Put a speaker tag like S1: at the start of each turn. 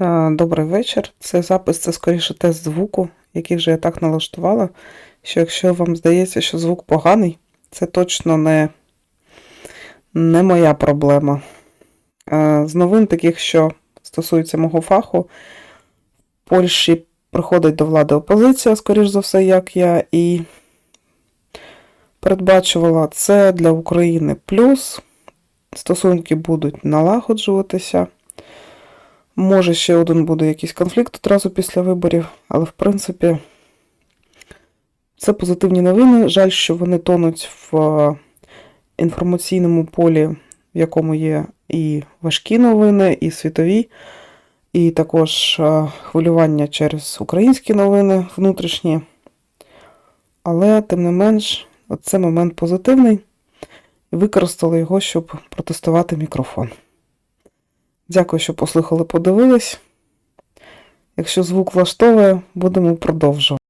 S1: Е, Добрий вечір. Це запис, це скоріше тест звуку, який вже я так налаштувала, що якщо вам здається, що звук поганий, це точно не, не моя проблема. Е, З новин таких, що стосуються мого фаху, в Польщі приходить до влади опозиція, скоріш за все, як я, і передбачувала це для України плюс. Стосунки будуть налагоджуватися. Може, ще один буде якийсь конфлікт одразу після виборів, але в принципі це позитивні новини. Жаль, що вони тонуть в е, інформаційному полі, в якому є і важкі новини, і світові, і також е, хвилювання через українські новини внутрішні. Але, тим не менш, це момент позитивний. І використали його, щоб протестувати мікрофон. Дякую, що послухали, подивились. Якщо звук влаштовує, будемо продовжувати.